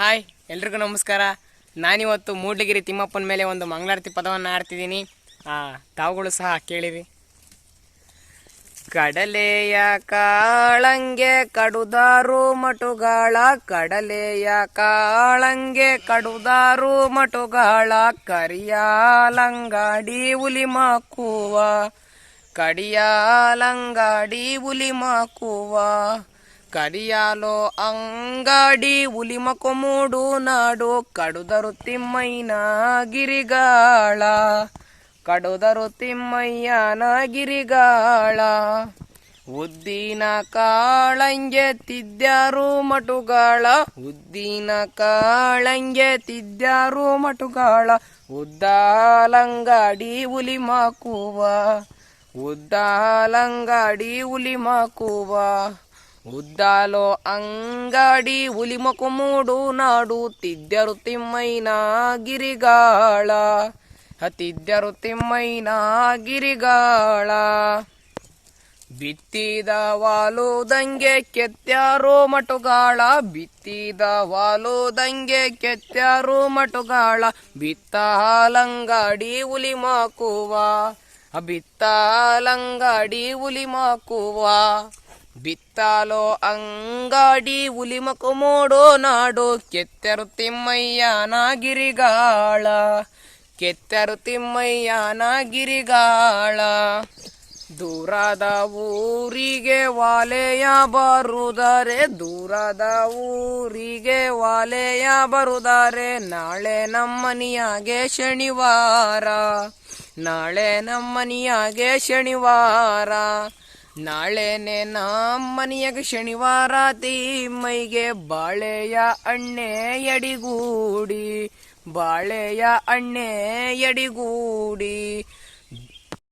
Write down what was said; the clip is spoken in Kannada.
ಹಾಯ್ ಎಲ್ರಿಗೂ ನಮಸ್ಕಾರ. ನಾನಿವತ್ತು ಮೂಡ್ಲಗಿರಿ ತಿಮ್ಮಪ್ಪನ ಮೇಲೆ ಒಂದು ಮಂಗಳಾರತಿ ಪದವನ್ನು ಆಡ್ತಿದ್ದೀನಿ ಆ, ತಾವುಗಳು ಸಹ ಕೇಳಿರಿ. ಕಡಲೆಯ ಕಾಳಂಗೆ ಕಡುದಾರು ಮಟುಗಾಳ ಕಡಲೆಯ ಕಾಳಂಗೆ ಕಡುದಾರು ಮಟುಗಾಳ ಕರಿಯಾಲಂಗಾಡಿ ಹುಲಿ ಮಾಕುವ ಕಡಿಯಾಲಂಗಾಡಿ ಹುಲಿ ಮಾಕುವ ಅಂಗಾಡಿ ಉಲಿಮಕೊ ಮೂಡು ನಾಡು, ಕಡುದರು ತಿಮ್ಮಯ್ಯನ ಗಿರಿಗಾಳ. ಕಡುದರು ತಿಮ್ಮಯ್ಯನ ಗಿರಿಗಾಳ. ಉದ್ದಿನ ಕಾಳಂಗೆ ತಿದ್ದ್ಯಾರು ಮಟುಗಾಳ. ಉದ್ದಿನ ಕಾಳಂಗೆ ತಿದ್ದ್ಯಾರು ಮಟುಗಾಳ. ಉದ್ದಾಲಂಗಾಡಿ ಉಲಿ ಮಾಕುವ ಉದ್ದಾಲಂಗಾಡಿ ಉಲಿ ಮಾಕುವ ಉದ್ದಾಲೋ ಅಂಗಾಡಿ ಮೂಡು ನಾಡು, ತಿದ್ಯರು ತಿಮ್ಮಯ್ಯನ ಗಿರಿಗಾಳ. ಹತ್ತಿದ್ದರು ತಿಮ್ಮಯ್ಯನ ಗಿರಿಗಾಳ. ಬಿತ್ತಿದ ವಾಲುದಂಗೆ ಕೆತ್ಯಾರೋ ಮಟುಗಾಳ. ಬಿತ್ತಿದ ವಾಲುದಂಗೆ ಕೆತ್ಯಾರೋ ಮಟುಗಾಳ. ಬಿತ್ತಾಲಂಗಾಡಿ ಉಲಿ ಮಾಕುವ ಬಿತ್ತಾಲಂಗಾಡಿ ಉಲಿ ಮಾಕುವ ಬಿತ್ತಾಲೋ ಅಂಗಾಡಿ ಉಲಿಮಕು ಮೋಡೋ ನಾಡು ಕೆತ್ತರು ತಿಮ್ಮಯ್ಯನ ಕೆತ್ತರು ತಿಮ್ಮಯ್ಯನಾಗಿರಿಗಾಳ ತಿಮ್ಮಯ್ಯನ ಗಿರಿಗಾಳ ದೂರದ ಊರಿಗೆ ವಾಲೆಯ ಬರುದರೆ, ದೂರದ ಊರಿಗೆ ವಾಲೆಯ ಬರುದರೆ. ನಾಳೆ ನಮ್ಮನಿಯಾಗೆ ಶನಿವಾರ, ನಾಳೆ ನಮ್ಮನಿಯಾಗೆ ಶನಿವಾರ. ನಾಳೆನೆ ನಮ್ಮನಿಯಾಗೆ ಶನಿವಾರ ತಿಮ್ಮೈಗೆ ಬಾಳೆಯ ಅಣ್ಣೆ ಎಡಿಗೂಡಿ ಬಾಳೆಯ ಅಣ್ಣೆ ಎಡಿಗೂಡಿ